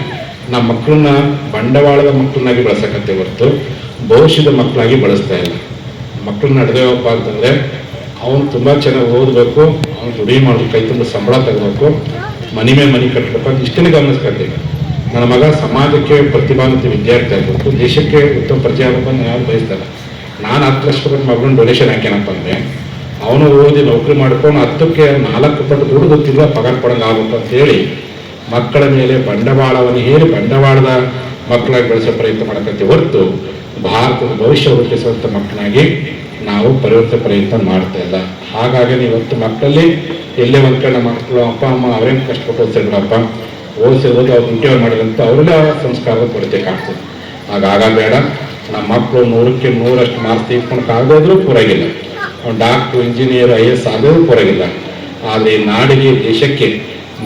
Speaker 3: ನಮ್ಮ ಮಕ್ಕಳನ್ನ ಬಂಡವಾಳದ ಮಕ್ಕಳನ್ನಾಗಿ ಬಳಸಕತ್ತೆ ಹೊರತು ಭವಿಷ್ಯದ ಮಕ್ಕಳಾಗಿ ಬಳಸ್ತಾ ಇಲ್ಲ. ಮಕ್ಕಳನ್ನ ನಡೆದೇವಪ್ಪ ಅಂತಂದರೆ ಅವನು ತುಂಬ ಚೆನ್ನಾಗಿ ಓದಬೇಕು, ಅವನು ದುಡಿ ಮಾಡಬೇಕು, ಕೈ ತುಂಬ ಸಂಬಳ ತಗೋಬೇಕು, ಮನೆ ಮೇಲೆ ಮನೆ ಕಟ್ಟಬೇಕು ಅಂತ ಇಷ್ಟನೇ ಗಮನಿಸ್ಕೊಳ್ತೀವಿ ನನ್ನ ಮಗ ಸಮಾಜಕ್ಕೆ ಪ್ರತಿಭಾನ್ವಿತ ವಿದ್ಯಾರ್ಥಿ ಆಗಬೇಕು ದೇಶಕ್ಕೆ ಉತ್ತಮ ಪ್ರಜೆ ಆಗಬೇಕು ಅಂತ ಯಾರು ಬಯಸ್ತಾರೆ ನಾನು ಹತ್ತು ಲಕ್ಷ ರೂಪಾಯಿ ಡೊನೇಷನ್ ಹಾಕ್ಯಾನಪ್ಪ ಅಂದರೆ, ಅವನು ಓದಿ ನೌಕರಿ ಮಾಡ್ಕೊಂಡು ಹತ್ತಕ್ಕೆ ನಾಲ್ಕು ಪಟ್ಟು ದುಡ್ಡು ಗೊತ್ತಿಲ್ಲ ಪಗಾರ ಕೊಡಂಗೆ ಅಂತ ಹೇಳಿ ಮಕ್ಕಳ ಮೇಲೆ ಬಂಡವಾಳವನ್ನು ಹೇರಿ ಬಂಡವಾಳದ ಮಕ್ಕಳಾಗಿ ಬೆಳೆಸೋ ಪ್ರಯತ್ನ ಮಾಡಕತ್ತೀವಿ ಹೊರತು ಭಾರತದ ಭವಿಷ್ಯ ರೂಪಿಸುವಂಥ ಮಕ್ಕಳಾಗಿ ನಾವು ಪರಿವರ್ತನೆ ಪ್ರಯತ್ನ ಮಾಡ್ತಾ ಇಲ್ಲ. ಹಾಗಾಗಿ ಇವತ್ತು ಮಕ್ಕಳಲ್ಲಿ ಎಲ್ಲೇ ಒಂದು ಕಡೆ ಮಕ್ಕಳು, ಅಪ್ಪ, ಅಮ್ಮ ಅವರೇನು ಕಷ್ಟಪಟ್ಟು ಓದಿಸಿ ಓದಿಸಿರೋದು ಅವ್ರು ದುಡ್ಡು ಮಾಡಿದಂತ ಆ ಸಂಸ್ಕಾರ ಕೊರತೆ ಕಾಣ್ತದೆ ಹಾಗಾಗ ಬೇಡ. ನಮ್ಮ ಮಕ್ಕಳು ನೂರಕ್ಕೆ ನೂರಷ್ಟು ಮಾರ್ಕ್ಸ್ ತೆಗೆದುಕೊಂಡು ಪೂರಾಗಿಲ್ಲ ಅವ್ನು ಡಾಕ್ಟ್ರು ಇಂಜಿನಿಯರ್ ಐ ಎಸ್ ಆಗೋದು ಪೂರಾಗಿಲ್ಲ ಆದರೆ ನಾಡಿಗೆ ದೇಶಕ್ಕೆ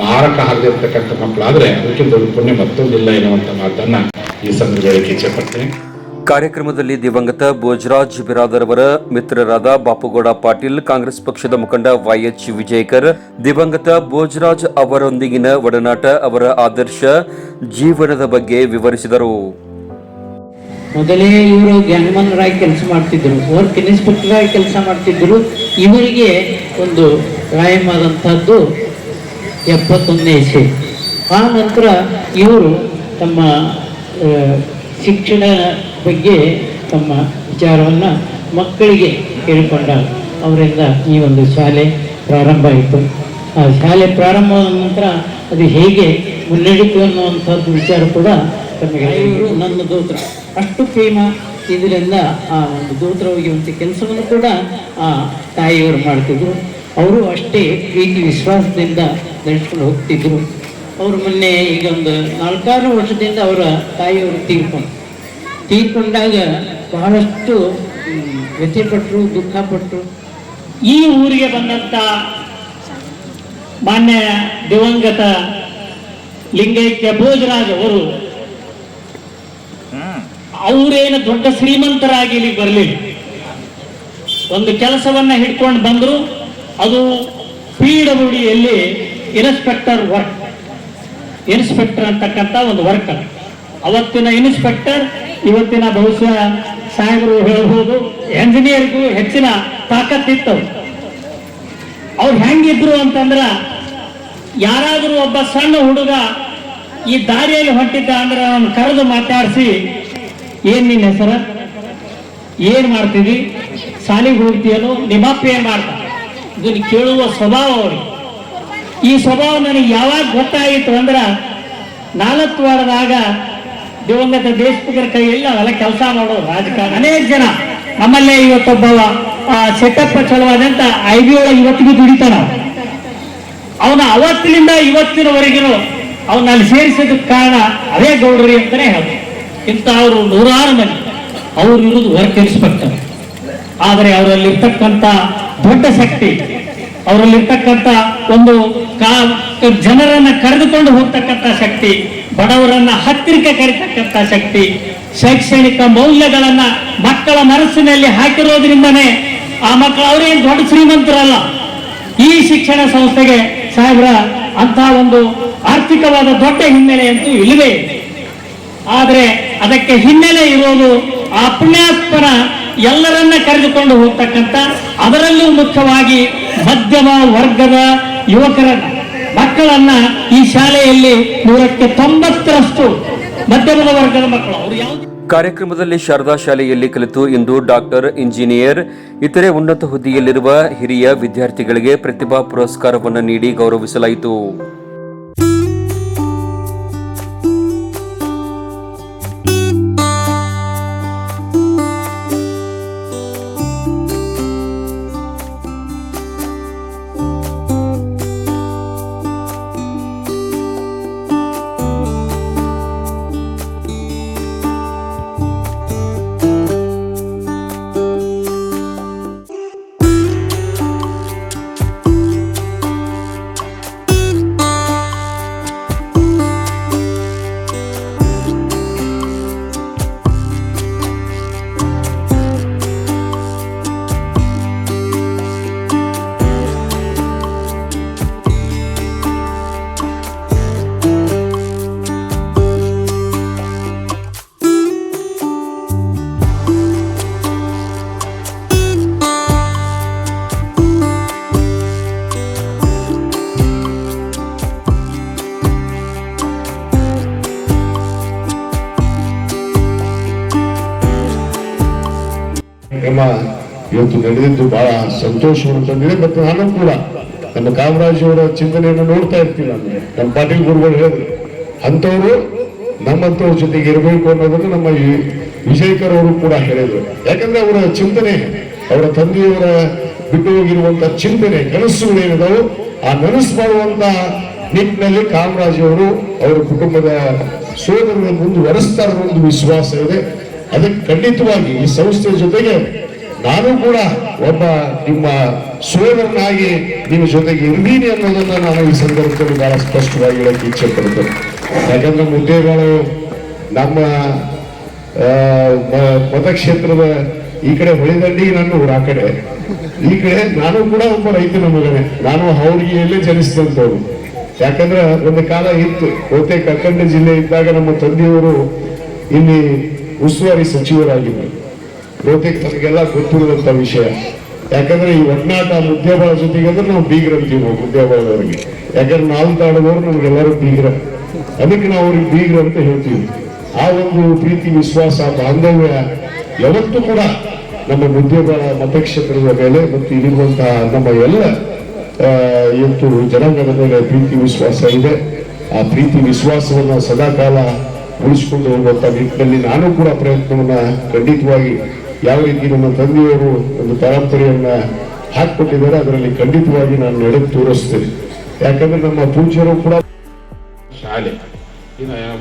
Speaker 3: ಮಾರಕ ಆಗದಿರ್ತಕ್ಕಂಥ ಮಕ್ಕಳಾದರೆ ಅದಕ್ಕಿಂತ ದೊಡ್ಡ ಪುಣ್ಯ ಮತ್ತೊಂದಿಲ್ಲ ಎನ್ನುವಂಥ ಮಾತನ್ನು ಈ ಸಂದರ್ಭದಲ್ಲಿ ಇಚ್ಛೆ ಪಡ್ತೀನಿ.
Speaker 1: ಕಾರ್ಯಕ್ರಮದಲ್ಲಿ ದಿವಂಗತ ಭೋಜರಾಜ್ ಬಿರಾದರ್ ಅವರ ಮಿತ್ರರಾದ ಬಾಪುಗೌಡ ಪಾಟೀಲ್, ಕಾಂಗ್ರೆಸ್ ಪಕ್ಷದ ಮುಖಂಡ ವೈಎಚ್ ವಿಜಯಕರ್, ದಿವಂಗತ ಭೋಜರಾಜ್ ಅವರೊಂದಿಗಿನ ಒಡನಾಟ ಅವರ ಆದರ್ಶ ಜೀವನದ ಬಗ್ಗೆ ವಿವರಿಸಿದರು.
Speaker 4: ಮೊದಲೇ ಇವರು ಗ್ಯಾಂಗ್ಮನ್ರಾಗಿ ಕೆಲಸ ಮಾಡ್ತಿದ್ರು ಅವರು ಇನ್ಸ್ಪೆಕ್ಟರ್ ಆಗಿ ಕೆಲಸ ಮಾಡ್ತಿದ್ರು ಇವರಿಗೆ ಒಂದು ಕಾಯಮಾದಂಥದ್ದು ಎಪ್ಪತ್ತೊಂದನೇ ಇಸೆ ಆ ನಂತರ ಇವರು ತಮ್ಮ ಶಿಕ್ಷಣ ಬಗ್ಗೆ ತಮ್ಮ ವಿಚಾರವನ್ನು ಮಕ್ಕಳಿಗೆ ಹೇಳಿಕೊಂಡಾಗ ಅವರಿಂದ ಈ ಒಂದು ಶಾಲೆ ಪ್ರಾರಂಭ ಆಯಿತು. ಆ ಶಾಲೆ ಪ್ರಾರಂಭವಾದ ನಂತರ ಅದು ಹೇಗೆ ಮುನ್ನಡೀತು ಅನ್ನುವಂಥದ್ದು ವಿಚಾರ ಕೂಡ ತಮಗೆ ನನ್ನ ದೂತ್ರ. ಅಷ್ಟು ಪ್ರೇಮ ಇದರಿಂದ ಆ ಒಂದು ದೋತ್ರ ಒಗೆಯುವಂಥ ಕೆಲಸವನ್ನು ಕೂಡ ಆ ತಾಯಿಯವರು ಮಾಡ್ತಿದ್ರು. ಅವರು ಅಷ್ಟೇ ಪ್ರೀತಿ ವಿಶ್ವಾಸದಿಂದ ನಡೆಸ್ಕೊಂಡು ಹೋಗ್ತಿದ್ರು. ಅವರು ಮೊನ್ನೆ ಈಗ ಒಂದು ನಾಲ್ಕಾರು ವರ್ಷದಿಂದ ಅವರ ತಾಯಿಯವರು ತೀರ್ಕೊಂಡು ತೀರ್ಕೊಂಡಾಗ ಬಹಳಷ್ಟು ವ್ಯಥೆಪಟ್ಟರು ದುಃಖಪಟ್ಟರು
Speaker 5: ಈ ಊರಿಗೆ ಬಂದಂತ ಮಾನ್ಯ ದಿವಂಗತ ಲಿಂಗೈಕ್ಯ ಭೋಜರಾಜ್ ಅವರು ಅವರೇನು ದೊಡ್ಡ ಶ್ರೀಮಂತರಾಗಿ ಇಲ್ಲಿ ಬರಲಿಲ್ಲ ಒಂದು ಕೆಲಸವನ್ನ ಹಿಡ್ಕೊಂಡು ಬಂದರು ಅದು ಪಿ ಡಬ್ಲ್ಯೂ ಡಿಯಲ್ಲಿ ಇನ್ಸ್ಪೆಕ್ಟರ್ ವರ್ಕ್. ಇನ್ಸ್ಪೆಕ್ಟರ್ ಅಂತಕ್ಕಂಥ ಒಂದು ವರ್ಕ್ ಅವತ್ತಿನ ಇನ್ಸ್ಪೆಕ್ಟರ್ ಇವತ್ತಿನ ಬಹುಶಃ ಸಾಹೇಬರು ಹೇಳ್ಬೋದು ಎಂಜಿನಿಯರ್ಗೂ ಹೆಚ್ಚಿನ ತಾಕತ್ತಿತ್ತು. ಅವ್ರು ಹೆಂಗಿದ್ರು ಅಂತಂದ್ರ ಯಾರಾದರೂ ಒಬ್ಬ ಸಣ್ಣ ಹುಡುಗ ಈ ದಾರಿಯಲ್ಲಿ ಹೊಂಟಿದ್ದ ಅಂದ್ರೆ ಅವನು ಕರೆದು ಮಾತಾಡಿಸಿ, ಏನ್ ನಿನ್ನ ಹೆಸರ? ಏನ್ ಮಾಡ್ತೀವಿ ಶಾಲೆಗೆ ಹೋಗ್ತೀಯನು ನಿಮ್ಮಪ್ಪ ಏನ್ ಮಾಡ್ತಾನೆ ಇದನ್ನು ಕೇಳುವ ಸ್ವಭಾವ ಅವ್ರಿಗೆ. ಈ ಸ್ವಭಾವ ನನಗೆ ಯಾವಾಗ ಗೊತ್ತಾಯಿತು ಅಂದ್ರ ನಾಲ್ಕು ವಾರದಾಗ ದಿವಂಗತ ದೇಶಮುಖರ ಕೈಯಲ್ಲಿ ಅವೆಲ್ಲ ಕೆಲಸ ಮಾಡೋ ರಾಜಕಾರಣ. ಅನೇಕ ಜನ ನಮ್ಮಲ್ಲೇ ಇವತ್ತೊಬ್ಬ ಸೆಟಪ್ ಚಲವಾದಂತ ಐ ಬಿ ಒಳಗೆ ಇವತ್ತಿಗೂ ದುಡಿತಾನ. ಅವನ ಅವತ್ತಿನಿಂದ ಇವತ್ತಿನವರೆಗಿನ ಅವನ ಅಲ್ಲಿ ಸೇರಿಸೋದಕ್ಕೆ ಕಾರಣ ಅದೇ ಗೌಡ್ರಿ ಅಂತಾನೆ ಇಂಥ ಅವರು ನೂರಾರು ಮಂದಿ. ಅವ್ರು ಇರುವುದು ವರ್ಕ್ ಇನ್ಸ್ಪೆಕ್ಟರ್ ಆದರೆ ಅವರಲ್ಲಿರ್ತಕ್ಕಂಥ ದೊಡ್ಡ ಶಕ್ತಿ, ಅವರಲ್ಲಿರ್ತಕ್ಕಂಥ ಒಂದು ಕಾ, ಜನರನ್ನು ಕರೆದುಕೊಂಡು ಹೋಗ್ತಕ್ಕಂಥ ಶಕ್ತಿ ಬಡವರನ್ನ ಹತ್ತಿರಕ್ಕೆ ಕರಿತಕ್ಕಂಥ ಶಕ್ತಿ, ಶೈಕ್ಷಣಿಕ ಮೌಲ್ಯಗಳನ್ನ ಮಕ್ಕಳ ಮನಸ್ಸಿನಲ್ಲಿ ಹಾಕಿರೋದ್ರಿಂದನೇ ಆ ಮಕ್ಕಳು ಅವರೇನು ದೊಡ್ಡ ಶ್ರೀಮಂತರಲ್ಲ ಈ ಶಿಕ್ಷಣ ಸಂಸ್ಥೆಗೆ ಸಾಹೇಬ್ರ ಅಂತ ಒಂದು ಆರ್ಥಿಕವಾದ ದೊಡ್ಡ ಹಿನ್ನೆಲೆ ಅಂತೂ ಇಲ್ಲವೇ ಇಲ್ಲ. ಆದರೆ ಅದಕ್ಕೆ ಹಿನ್ನೆಲೆ ಇರೋದು ಆ ಪುಣ್ಯಾತ್ಮನ ಎಲ್ಲರನ್ನ ಕರೆದುಕೊಂಡು ಹೋಗ್ತಕ್ಕಂಥ, ಅದರಲ್ಲೂ ಮುಖ್ಯವಾಗಿ ಮಧ್ಯಮ ವರ್ಗದ ಯುವಕರನ್ನ ಮಕ್ಕಳನ್ನ ಈ ಶಾಲೆಯಲ್ಲಿ ನೂರಕ್ಕೆ ತೊಂಬತ್ತರಷ್ಟು ಮಧ್ಯಮದ ವರ್ಗದ ಮಕ್ಕಳು. ಅವರು
Speaker 1: ಕಾರ್ಯಕ್ರಮದಲ್ಲಿ ಶಾರದಾ ಶಾಲೆಯಲ್ಲಿ ಕಲಿತು ಇಂದು ಡಾಕ್ಟರ್, ಇಂಜಿನಿಯರ್, ಇತರೆ ಉನ್ನತ ಹುದ್ದೆಯಲ್ಲಿರುವ ಹಿರಿಯ ವಿದ್ಯಾರ್ಥಿಗಳಿಗೆ ಪ್ರತಿಭಾ ಪುರಸ್ಕಾರವನ್ನು ನೀಡಿ ಗೌರವಿಸಲಾಯಿತು.
Speaker 2: ಇವತ್ತು ನಡೆದಿದ್ದು ಬಹಳ ಸಂತೋಷವನ್ನು ತಂದಿದೆ ಮತ್ತು ನಾನು ಕೂಡ ನಮ್ಮ ಕಾಮರಾಜ್ ಅವರ ಚಿಂತನೆಯನ್ನು ನೋಡ್ತಾ ಇರ್ತೀನಿ ನಾನು. ನಮ್ಮ ಪಾಟೀಲ್ ಗುರುಗಳು ಹೇಳಿದ್ರು, ಅಂಥವರು ನಮ್ಮಂಥವ್ರ ಜೊತೆಗೆ ಇರಬೇಕು ಅನ್ನೋದನ್ನು ನಮ್ಮ ವಿಜಯಕರ್ ಅವರು ಕೂಡ ಹೇಳಿದ್ರು. ಯಾಕಂದ್ರೆ ಅವರ ಚಿಂತನೆ, ಅವರ ತಂದೆಯವರ ಬಿಟ್ಟು ಹೋಗಿರುವಂತಹ ಚಿಂತನೆ ಕನಸುಗಳು ಏನಿದಾವೆ ಆ ನನಸು ಮಾಡುವಂತ ನಿಟ್ಟಿನಲ್ಲಿ ಕಾಮರಾಜ್ ಅವರು ಅವರ ಕುಟುಂಬದ ಸೋದರರ ಮುಂದುವರೆಸ್ತಾರ ಒಂದು ವಿಶ್ವಾಸ ಇದೆ. ಅದಕ್ಕೆ ಖಂಡಿತವಾಗಿ ಈ ಸಂಸ್ಥೆಯ ಜೊತೆಗೆ ನಾನು ಕೂಡ ಒಬ್ಬ ನಿಮ್ಮ ಸೋದರನಾಗಿ ನಿಮ್ಮ ಜೊತೆಗೆ ಇರ್ತೀನಿ ಅನ್ನೋದನ್ನ ನಾನು ಈ ಸಂದರ್ಭದಲ್ಲಿ ಬಹಳ ಸ್ಪಷ್ಟವಾಗಿ ಹೇಳಕ್ಕೆ ಇಚ್ಛೆ ಪಡ್ತೇನೆ ಯಾಕಂದ್ರೆ ಮುದ್ದೇಗಳು ನಮ್ಮ ಮತಕ್ಷೇತ್ರದ ಈ ಕಡೆ ಹೊಳೆದಂಡಿ ನನ್ನ ಊರ ಆ ಕಡೆ. ಈ ಕಡೆ ನಾನು ಕೂಡ ಒಬ್ಬ ರೈತನ ಮಗನೇ. ನಾನು ಅವ್ರಿಗೆಯಲ್ಲೇ ಜನಿಸಿದಂಥವ್ರು ಯಾಕಂದ್ರೆ ಒಂದು ಕಾಲ ಇತ್ತು, ಬಹುತೇಕ ಅಖಂಡ ಜಿಲ್ಲೆ ಇದ್ದಾಗ ನಮ್ಮ ತಂದೆಯವರು ಇಲ್ಲಿ ಉಸ್ತುವಾರಿ ಸಚಿವರಾಗಿದ್ದರು. ಬಹುತೇಕ ತಮಗೆಲ್ಲ ಗೊತ್ತಿರುವಂತ ವಿಷಯ. ಯಾಕಂದ್ರೆ ಈ ಒಡನಾಟ ಮುದ್ಯಾಬಾಳ ಜೊತೆಗೆ ಅಂದ್ರೆ ನಾವು ಬೀಗ್ರ ಅಂತೀವಿ ನಾವು ಮುದ್ಯಾಬಾಳದವರಿಗೆ. ಯಾಕಂದ್ರೆ ನಾವು ತಾಡುವವರು ನಮ್ಗೆಲ್ಲರೂ ಬೀಗ್ರ. ಅದಕ್ಕೆ ನಾವು ಅವ್ರಿಗೆ ಬೀಗ್ರ ಅಂತ ಹೇಳ್ತೀವಿ. ಆ ಒಂದು ಪ್ರೀತಿ, ವಿಶ್ವಾಸ, ಬಾಂಧವ್ಯ ಯಾವತ್ತೂ ಕೂಡ ನಮ್ಮ ಮುದ್ಯಾಬಾಳ ಮತಕ್ಷೇತ್ರದ ಮೇಲೆ ಮತ್ತು ಇಲ್ಲಿರುವಂತಹ ನಮ್ಮ ಎಲ್ಲ ಇವತ್ತು ಜನಾಂಗದ ಮೇಲೆ ಪ್ರೀತಿ, ವಿಶ್ವಾಸ ಇದೆ. ಆ ಪ್ರೀತಿ, ವಿಶ್ವಾಸವನ್ನ ಸದಾಕಾಲ ಉಳಿಸ್ಕೊಂಡು ಹೋಗುವಂತ ನಿಟ್ಟಿನಲ್ಲಿ ನಾನು ಕೂಡ ಪ್ರಯತ್ನವನ್ನ ಖಂಡಿತವಾಗಿ ಯಾವ ರೀತಿ ನಮ್ಮ ತಂದೆಯವರು ಒಂದು ಪರಂಪರೆಯನ್ನ ಹಾಕಿಕೊಟ್ಟಿದ್ದಾರೆ, ಅದರಲ್ಲಿ ಖಂಡಿತವಾಗಿ ನಾನು ನಡೆದು ತೋರಿಸ್ತೇನೆ. ಯಾಕಂದ್ರೆ ನಮ್ಮ ಪೂಜ್ಯರು ಕೂಡ
Speaker 3: ಶಾಲೆ.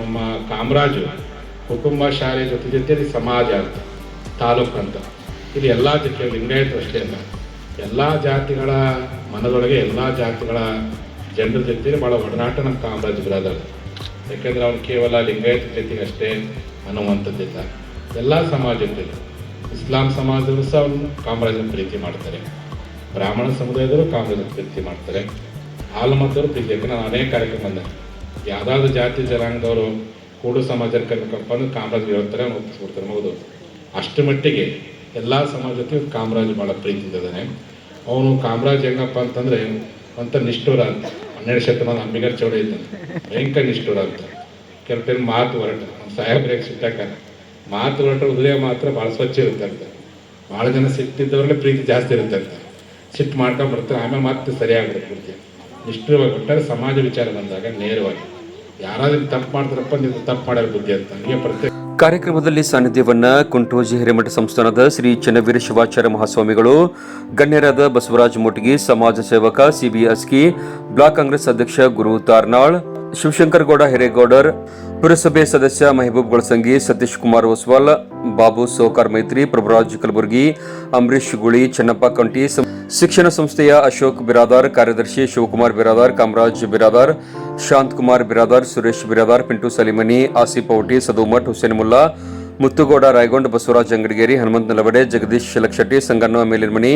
Speaker 3: ನಮ್ಮ ಕಾಮರಾಜ್ ಕುಟುಂಬ ಶಾಲೆ ಜೊತೆ ಜೊತೆಯಲ್ಲಿ ಸಮಾಜ ಅಂತ, ತಾಲೂಕು ಅಂತ. ಇಲ್ಲಿ ಎಲ್ಲ ಜೊತೆ ಲಿಂಗಾಯತ ಅಷ್ಟೇ ಅಲ್ಲ. ಎಲ್ಲ ಜಾತಿಗಳ ಮನದೊಳಗೆ ಎಲ್ಲ ಜಾತಿಗಳ ಜನರ ಜೊತೆ ಭಾಳ ಒಡನಾಟ ನಮ್ಮ ಕಾಮರಾಜ್ ಬ್ರದರ್. ಯಾಕಂದ್ರೆ ಅವ್ನು ಕೇವಲ ಲಿಂಗಾಯತ ಜೊತೆಗೆ ಅಷ್ಟೇ ಅನ್ನುವಂಥದ್ದಿಲ್ಲ ಎಲ್ಲ ಸಮಾಜ ಇಸ್ಲಾಂ ಸಮಾಜದವರು ಸಹ ಅವನು ಕಾಮರಾಜನ ಪ್ರೀತಿ ಮಾಡ್ತಾರೆ. ಬ್ರಾಹ್ಮಣ ಸಮುದಾಯದವರು ಕಾಮರಾಜನ ಪ್ರೀತಿ ಮಾಡ್ತಾರೆ. ಆಲಮದ್ದವರು ಪ್ರೀತಿ. ಯಾಕಂದ್ರೆ ನಾನು ಅನೇಕ ಕಾರ್ಯಕ್ರಮ ಬಂದೆ. ಯಾವುದಾದ್ರು ಜಾತಿ ಜನಾಂಗದವರು ಕೂಡು ಸಮಾಜ ಕರ್ಬೇಕಪ್ಪ ಅಂದ್ರೆ ಕಾಮರಾಜ್ ಹೇಳ್ತಾರೆ ಅವ್ನು ಒಪ್ಪಿಸ್ಬಿಡ್ತಾರೆ ಹೌದು ಅಷ್ಟು ಮಟ್ಟಿಗೆ ಎಲ್ಲ ಸಮಾಜ ಕಾಮರಾಜ್ ಭಾಳ ಪ್ರೀತಿದ್ದಾನೆ ಅವನು ಕಾಮರಾಜ್ ಹೆಂಗಪ್ಪ ಅಂತಂದ್ರೆ ಅಂತ ನಿಷ್ಠುರ ಅಂತ. ಹನ್ನೆರಡು ಶತಮಾನ ಅಂಬಿಗರ್ ಚೌಡ ಇದ್ದಂತೆ ಭಯಂಕರ ನಿಷ್ಠುರ ಅಂತ. ಕೆಲವು ಮಾತು ಹೊರಟ. ಸಾಹೇಬ್ರಿಗೆ ಸಿಟ್ಟಾಕ ಮಾತು ಹೊರಟ ಹೃದಯ ಮಾತ್ರ ಭಾಳ ಸ್ವಚ್ಛ ಇರುತ್ತೆ ಅಂತ. ಭಾಳ ಜನ ಸಿಟ್ಟಿದ್ದವ್ರಲ್ಲೇ ಪ್ರೀತಿ ಜಾಸ್ತಿ ಇರುತ್ತೆ ಅಂತ. ಸಿಟ್ಟು ಮಾಡ್ಕೊಂಡು ಬರ್ತಾರೆ, ಆಮೇಲೆ ಮತ್ತೆ ಪೂರ್ತಿ ನಿಷ್ಠುರವಾಗಿ ಕೊಟ್ಟರೆ ಸಮಾಜ ವಿಚಾರ ಬಂದಾಗ ನೇರವಾಗಿ. ಯಾರಾದ್ರೂ ತಪ್ಪು ಮಾಡ್ತಾರಪ್ಪ, ನೀವು ತಪ್ಪು ಮಾಡೋ ಬುದ್ಧಿ ಅಂತ. ಹೀಗೆ ಪ್ರತ್ಯೇಕ
Speaker 1: ಕಾರ್ಯಕ್ರಮದಲ್ಲಿ ಸಾನ್ನಿಧ್ಯವನ್ನ ಕುಂಟೋಜಿ ಹಿರೇಮಠ ಸಂಸ್ಥಾನದ ಶ್ರೀ ಚನ್ನವೀರ ಶಿವಾಚಾರ್ಯ ಮಹಾಸ್ವಾಮಿಗಳು, ಗಣ್ಯರಾದ ಬಸವರಾಜ ಮುಟಗಿ, ಸಮಾಜ ಸೇವಕ ಸಿಬಿಎಸ್ಕಿ ಬ್ಲಾಕ್ ಕಾಂಗ್ರೆಸ್ ಅಧ್ಯಕ್ಷ ಗುರು ತಾರ್ನಾಳ್ ಶಿವಶಂಕರ್ ಗೌಡ, ಹಿರೇಗೌಡರ್, ಪುರಸಭೆ ಸದಸ್ಯ ಮೆಹಬೂಬ್ ಗೊಳಸಂಗಿ, ಸತೀಶ್ ಕುಮಾರ್ ಒಸ್ವಾಲ್ ಬಾಬು ಸೋಕಾರ್ ಮೈತ್ರಿ, ಪ್ರಭುರಾಜ್ ಕಲಬುರ್ಗಿ ಅಂಬರೀಶ್ ಗುಳಿ, ಚನ್ನಪ್ಪ ಕಂಟಿ ಶಿಕ್ಷಣ ಸಂಸ್ಥೆಯ ಅಶೋಕ್ ಬಿರಾದಾರ್, ಕಾರ್ಯದರ್ಶಿ ಶಿವಕುಮಾರ್ ಬಿರಾದಾರ್, ಕಾಮರಾಜ್ ಬಿರಾದಾರ್, ಶಾಂತ್ ಕುಮಾರ್ ಬಿರಾದಾರ್, ಸುರೇಶ್ ಬಿರಾದಾರ್, ಪಿಂಟು ಸಲಿಮನಿ, ಆಸಿಫ್ ಔಟಿ ಸದುಮಠ್ ಹುಸೇನ್ ಮುಲ್ಲಾ, ಮುತ್ತುಗೌಡ, ರಾಯಗೊಂಡ್, ಬಸವರಾಜ್ ಅಂಗಡಿಗೇರಿ, ಹನುಮಂತ ನಲವಡೆ, ಜಗದೀಶ್ ಶಲಕ್ಷಟ್ಟಿ ಸಂಗಣ್ಣ ಮೇಲಿನ್ಮನಿ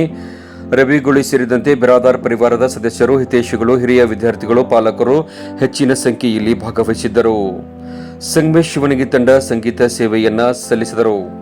Speaker 1: ರವಿಗುಳಿ ಸೇರಿದಂತೆ ಬಿರಾದಾರ್ ಪರಿವಾರದ ಸದಸ್ಯರು, ಹಿತೈಷಿಗಳು, ಹಿರಿಯ ವಿದ್ಯಾರ್ಥಿಗಳು, ಪಾಲಕರು ಹೆಚ್ಚಿನ ಸಂಖ್ಯೆಯಲ್ಲಿ ಭಾಗವಹಿಸಿದ್ದರು. ಸಂಗಮೇಶ್ ಶಿವನಿಗೆ ತಂಡ ಸಂಗೀತ ಸೇವೆಯನ್ನ ಸಲ್ಲಿಸಿದರು.